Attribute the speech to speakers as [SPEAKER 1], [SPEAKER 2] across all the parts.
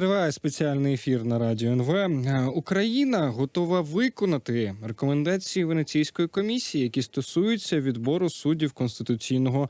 [SPEAKER 1] Триває спеціальний ефір на радіо НВ. Е, Україна готова виконати рекомендації Венеційської комісії, які стосуються відбору суддів конституційного.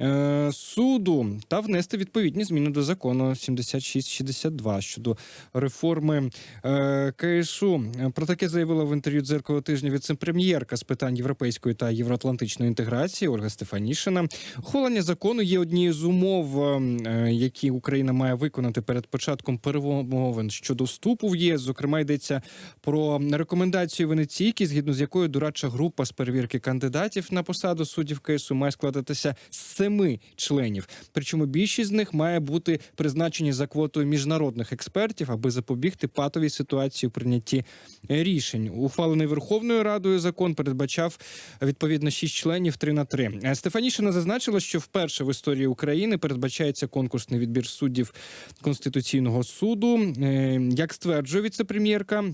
[SPEAKER 1] Е, Суду та внести відповідні зміни до закону 7662 щодо реформи е, КСУ. Про таке заявила в інтерв'ю дзеркало тижня віце-прем'єрка з питань європейської та євроатлантичної інтеграції Ольга Стефанішина. Ухвалення закону є однією з умов, е, які Україна має виконати перед початком перемовин щодо вступу в ЄС. Зокрема, йдеться про рекомендацію Венеційки, згідно з якою дорадча група з перевірки кандидатів на посаду суддів КСУ має складатися з семи членів. Причому більшість з них має бути призначені за квотою міжнародних експертів, аби запобігти патовій ситуації у прийнятті рішень. Ухвалений Верховною Радою закон передбачав відповідно шість членів 3 на 3. Е, Стефанішина зазначила, що вперше в історії України передбачається конкурсний відбір суддів Конституційного суду. Е, Як стверджує віце-прем'єрка,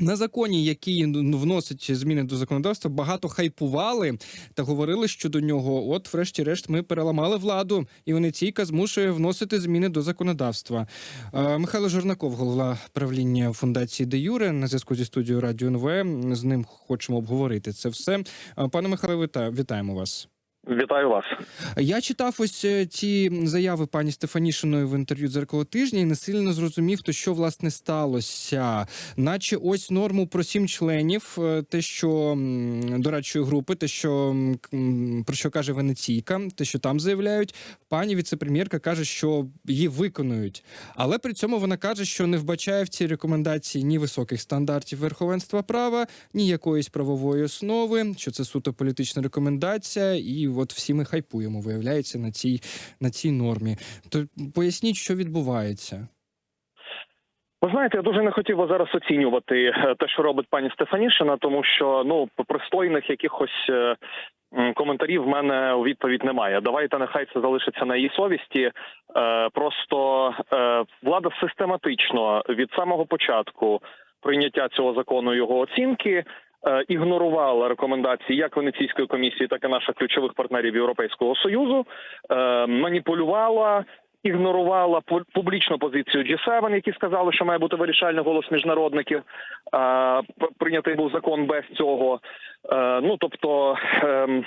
[SPEAKER 1] на законі, який ну, вносить зміни до законодавства, багато хайпували та говорили, що до нього, от, врешті-решт, ми переламали владу, і Венеційка змушує вносити зміни до законодавства. Е, Михайло Жорнаков, голова правління фундації Де Юре, на зв'язку зі студією Радіо НВ. З ним хочемо обговорити це все. Пане Михайло, віта- вітаємо вас.
[SPEAKER 2] Вітаю вас.
[SPEAKER 1] Я читав ось е, ці заяви пані Стефанішиної в інтерв'ю дзеркало тижня і не сильно зрозумів, то що власне сталося. Наче ось норму про сім членів, е, те, що дорадчої групи, те, що про що каже Венеційка, те, що там заявляють, пані віцепрем'єрка каже, що її виконують. Але при цьому вона каже, що не вбачає в цій рекомендації ні високих стандартів верховенства права, ні якоїсь правової основи, що це суто політична рекомендація, і от всі ми хайпуємо, виявляється, на цій на цій нормі. То поясніть, що відбувається.
[SPEAKER 2] Ви знаєте, я дуже не хотів би зараз оцінювати е, те, що робить пані Стефанішина, тому що ну пристойних якихось е, коментарів в мене у відповідь немає. Давайте нехай це залишиться на її совісті. Е, Просто влада систематично від самого початку прийняття цього закону його оцінки. Е, Ігнорувала рекомендації як Венеційської комісії, так і наших ключових партнерів Європейського союзу, е, маніпулювала, ігнорувала пу- публічну позицію G7, які сказали, що має бути вирішальний голос міжнародників. Прийнятий був закон без цього. Е, ну тобто. ем,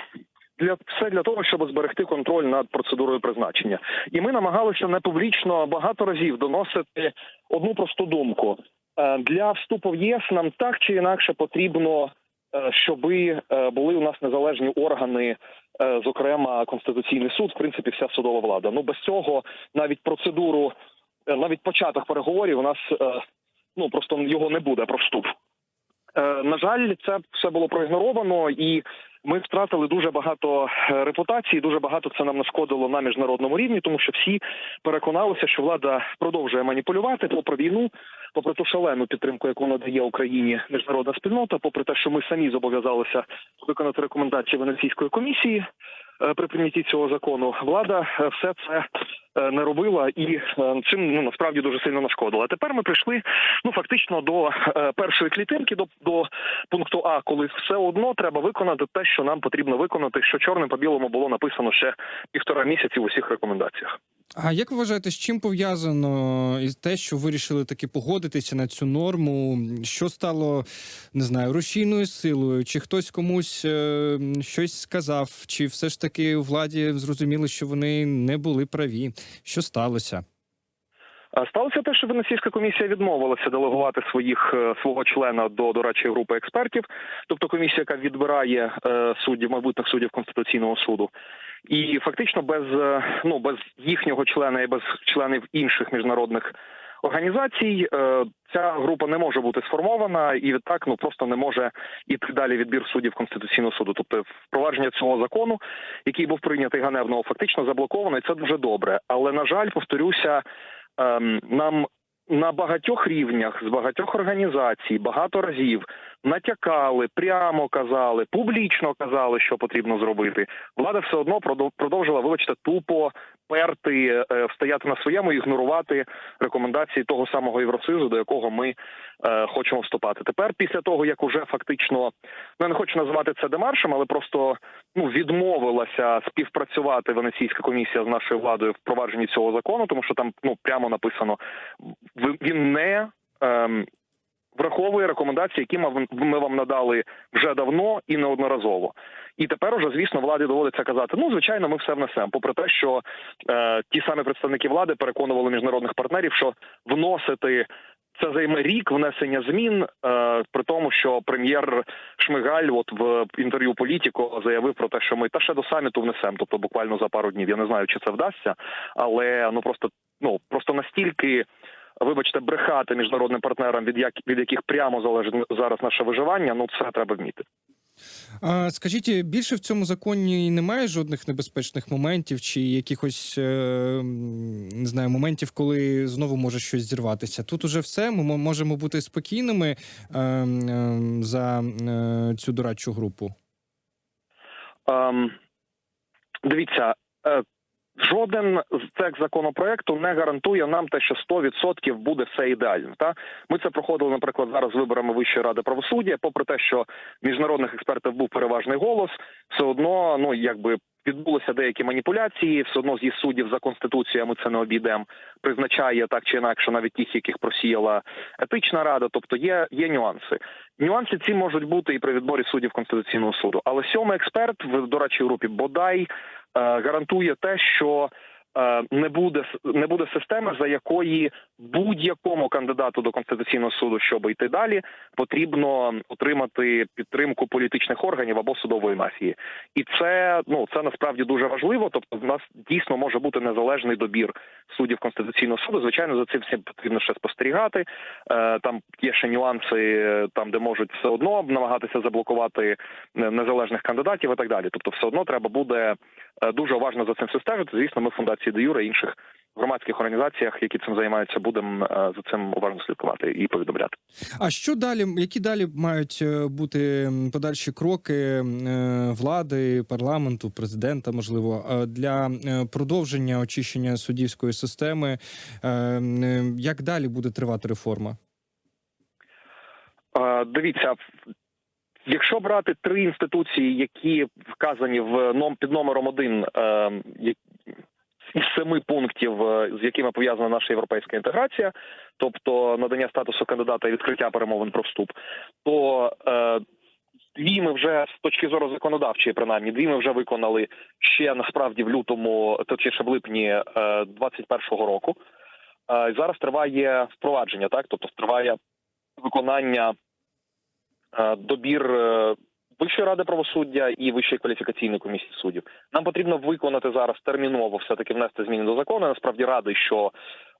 [SPEAKER 2] Для все для того, щоб зберегти контроль над процедурою призначення, і ми намагалися не публічно багато разів доносити одну просту думку для вступу в ЄС нам так чи інакше потрібно, е, щоби е, були у нас незалежні органи, е, зокрема Конституційний суд, в принципі, вся судова влада. Ну без цього навіть процедуру, е, навіть початок переговорів у нас е, ну просто його не буде про вступ. Е, На жаль, це все було проігноровано, і ми втратили дуже багато е, репутації. Дуже багато це нам нашкодило на міжнародному рівні, тому що всі переконалися, що влада продовжує маніпулювати попри війну, попри ту шалену підтримку, яку надає Україні міжнародна спільнота, попри те, що ми самі зобов'язалися виконати рекомендації Венеційської комісії е, при прийнятті цього закону. Влада е, все це не робила і е, цим ну насправді дуже сильно нашкодила. Тепер ми прийшли ну фактично до е, першої клітинки, до, до пункту А, коли все одно треба виконати те, що нам потрібно виконати, що чорним по білому було написано ще півтора місяці в усіх рекомендаціях.
[SPEAKER 1] А як ви вважаєте, з чим пов'язано із те, що вирішили таки погодитися на цю норму? Що стало не знаю, рушійною силою? Чи хтось комусь е, щось сказав? Чи все ж таки у владі зрозуміли, що вони не були праві? Що сталося?
[SPEAKER 2] Сталося те, що Венеційська комісія відмовилася делегувати своїх е, свого члена до дорадчої групи експертів, тобто комісія, яка відбирає е, суддів майбутніх суддів конституційного суду, і фактично без е, ну без їхнього члена і без членів інших міжнародних організацій е, ця група не може бути сформована і відтак ну просто не може іти далі відбір суддів конституційного суду. Тобто впровадження цього закону, який був прийнятий ганебного, фактично заблоковано, і це дуже добре. Але на жаль, повторюся ем, нам на багатьох рівнях з багатьох організацій багато разів натякали, прямо казали, публічно казали, що потрібно зробити. Влада все одно продов- продовжила, вибачте, тупо перти, е, стояти на своєму, ігнорувати рекомендації того самого Євросоюзу, до якого ми е, хочемо вступати. Тепер, після того як уже фактично ну я не хочу називати це демаршем, але просто ну відмовилася співпрацювати Венеційська комісія з нашою владою в впровадженні цього закону, тому що там ну прямо написано він не. Ем, Враховує рекомендації, які ми вам надали вже давно і неодноразово. І тепер уже, звісно, владі доводиться казати: ну, звичайно, ми все внесемо. Попри те, що е, ті самі представники влади переконували міжнародних партнерів, що вносити це займе рік внесення змін, е, при тому, що прем'єр Шмигаль, от в інтерв'ю Політіко, заявив про те, що ми та ще до саміту внесемо, тобто буквально за пару днів. Я не знаю, чи це вдасться, але ну просто ну просто настільки. Вибачте, брехати міжнародним партнерам, від як від яких прямо залежить зараз наше виживання. Ну це треба вміти.
[SPEAKER 1] А скажіть, більше в цьому законі немає жодних небезпечних моментів чи якихось е, не знаю моментів, коли знову може щось зірватися. Тут уже все. Ми можемо бути спокійними е, м, за е, цю дорадчу групу.
[SPEAKER 2] Ем, дивіться, е, жоден з цих законопроекту не гарантує нам те, що 100% буде все ідеально. Та ми це проходили, наприклад, зараз виборами Вищої ради правосуддя. Попри те, що міжнародних експертів був переважний голос, все одно, ну якби. Відбулися деякі маніпуляції, все одно зі суддів за конституцією ми це не обійдемо. Призначає так чи інакше навіть тих, яких просіяла етична рада. Тобто є, є нюанси. Нюанси ці можуть бути і при відборі суддів конституційного суду. Але сьомий експерт в дорадчій групі бодай е, гарантує те, що не буде не буде системи, за якої будь-якому кандидату до конституційного суду, щоб йти далі, потрібно отримати підтримку політичних органів або судової мафії. І це ну це насправді дуже важливо. Тобто, в нас дійсно може бути незалежний добір суддів конституційного суду. Звичайно, за цим всім потрібно ще спостерігати. Е, Там є ще нюанси, е, там де можуть все одно намагатися заблокувати е, незалежних кандидатів і так далі. Тобто, все одно треба буде е, дуже уважно за цим все стежити. Звісно, ми в фундації Де Юре і інших громадських організаціях, які цим займаються, будемо е, за цим уважно слідкувати і повідомляти.
[SPEAKER 1] А що далі? Які далі мають е, бути подальші кроки е, влади, парламенту, президента, можливо, е, для е, продовження очищення суддівської системи? Е, е, Як далі буде тривати реформа?
[SPEAKER 2] Е, Дивіться, якщо брати три інституції, які вказані в ном під номером один е, із семи пунктів, е, з якими пов'язана наша європейська інтеграція, тобто надання статусу кандидата і відкриття перемовин про вступ, то е, дві ми вже з точки зору законодавчої, принаймні, дві ми вже виконали ще насправді в лютому, точніше в липні е, 21-го року. Е, і зараз триває впровадження, так тобто триває виконання добір е, Вищої ради правосуддя і Вищої кваліфікаційної комісії суддів. Нам потрібно виконати зараз терміново все таки внести зміни до закону. Насправді радий, що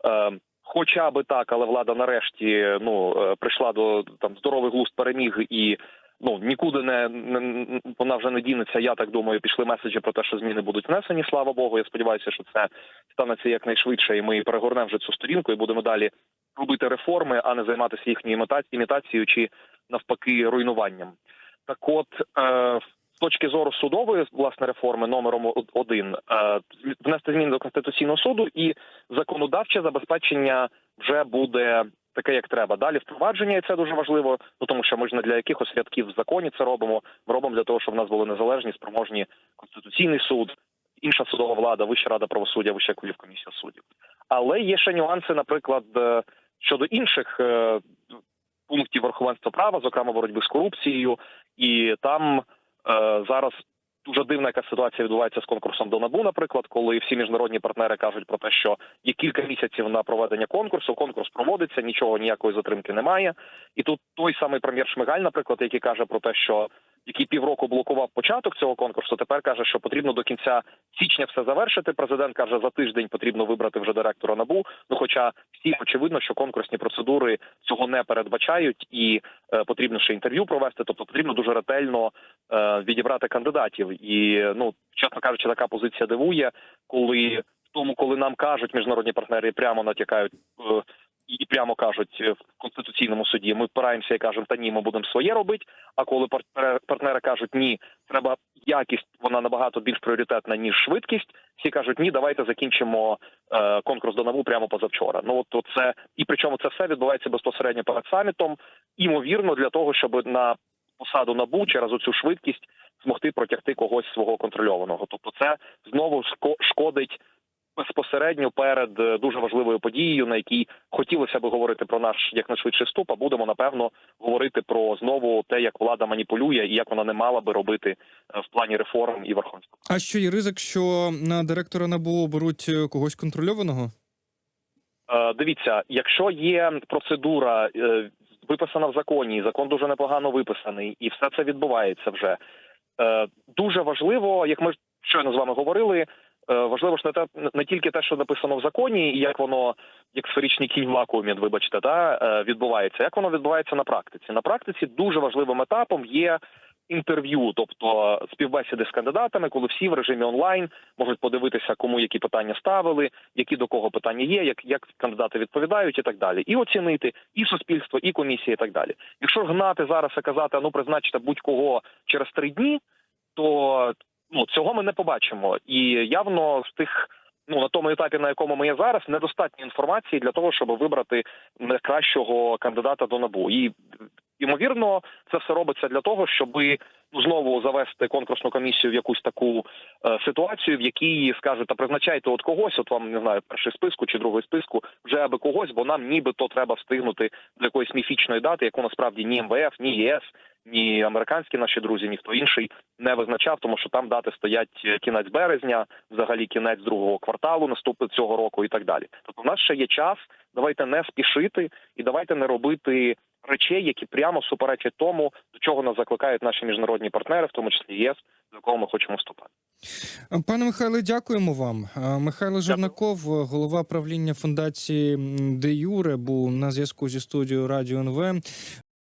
[SPEAKER 2] е, хоча би так, але влада нарешті ну е, прийшла до там здоровий глузд переміг і. Ну нікуди не, не вона вже не дінеться. Я так думаю, пішли меседжі про те, що зміни будуть внесені. Слава Богу. Я сподіваюся, що це станеться якнайшвидше, і ми перегорнемо вже цю сторінку і будемо далі робити реформи, а не займатися їхньою іміта- імітацією чи навпаки руйнуванням. Так, от е, з точки зору судової власне реформи номером один е, внести зміни до конституційного суду і законодавче забезпечення вже буде таке, як треба. Далі впровадження, і це дуже важливо. Ну тому що ми ж не для якихось рядків в законі це робимо. Ми робимо для того, щоб в нас були незалежні, спроможні конституційний суд, інша судова влада, Вища рада правосуддя, Вища комісія суддів. Але є ще нюанси, наприклад, е, щодо інших е, пунктів верховенства права, зокрема боротьби з корупцією, і там е, зараз дуже дивна яка ситуація відбувається з конкурсом до набу, наприклад, коли всі міжнародні партнери кажуть про те, що є кілька місяців на проведення конкурсу. Конкурс проводиться, нічого ніякої затримки немає. І тут той самий прем'єр Шмигаль, наприклад, який каже про те, що який півроку блокував початок цього конкурсу, тепер каже, що потрібно до кінця січня все завершити. Президент каже, за тиждень потрібно вибрати вже директора набу. Ну, хоча всім очевидно, що конкурсні процедури цього не передбачають, і е, потрібно ще інтерв'ю провести. Тобто потрібно дуже ретельно е, відібрати кандидатів. І ну, чесно кажучи, така позиція дивує, коли в тому, коли нам кажуть міжнародні партнери, прямо натякають. І прямо кажуть е, в конституційному суді. Ми впираємося і кажемо, та ні, ми будемо своє робити. А коли партнери, кажуть ні, треба якість, вона набагато більш пріоритетна ніж швидкість. Всі кажуть, ні, давайте закінчимо е, конкурс до НАБУ прямо позавчора. Ну от це і причому це все відбувається безпосередньо перед самітом, імовірно, для того, щоб на посаду набу через оцю швидкість змогти протягти когось свого контрольованого. Тобто, це знову шко- шкодить безпосередньо перед е, дуже важливою подією, на якій хотілося би говорити про наш якнайшвидший вступ. А будемо напевно говорити про знову те, як влада маніпулює і як вона не мала би робити е, в плані реформ і верховенства.
[SPEAKER 1] А що є ризик, що на директора НАБУ оберуть е, когось контрольованого?
[SPEAKER 2] Е, Дивіться, якщо є процедура е, виписана в законі, закон дуже непогано виписаний, і все це відбувається вже. е, Дуже важливо, як ми щойно з вами говорили, важливо ж не те не тільки те, що написано в законі, і як воно як сферичний кінь в вакуумі, вибачте, та е, відбувається. Як воно відбувається на практиці? На практиці дуже важливим етапом є інтерв'ю, тобто співбесіди з кандидатами, коли всі в режимі онлайн можуть подивитися, кому які питання ставили, які до кого питання є, як, як кандидати відповідають і так далі, і оцінити і суспільство, і комісія, і так далі. Якщо гнати зараз і казати, ну призначте будь-кого через три дні, то ну цього ми не побачимо. І явно з тих. Ну на тому етапі, на якому ми є зараз, недостатньо інформації для того, щоб вибрати найкращого кандидата до набу. І ймовірно, це все робиться для того, щоб ну, знову завести конкурсну комісію в якусь таку е, ситуацію, в якій скажуть, та призначайте от когось, от вам не знаю, перший списку чи другий списку, вже аби когось, бо нам нібито треба встигнути до якоїсь міфічної дати, яку насправді ні МВФ, ні ЄС, ні американські наші друзі, ніхто інший не визначав, тому що там дати стоять е, кінець березня, взагалі кінець другого кварталу наступного цього року і так далі. Тобто, в нас ще є час. Давайте не спішити і давайте не робити речей, які прямо суперечать тому, до чого нас закликають наші міжнародні партнери, в тому числі ЄС, до якого ми хочемо вступати.
[SPEAKER 1] Пане Михайле, дякуємо вам. Е, Михайло Жернаков, е, голова правління фундації Де Юре, був на зв'язку зі студією Радіо НВ.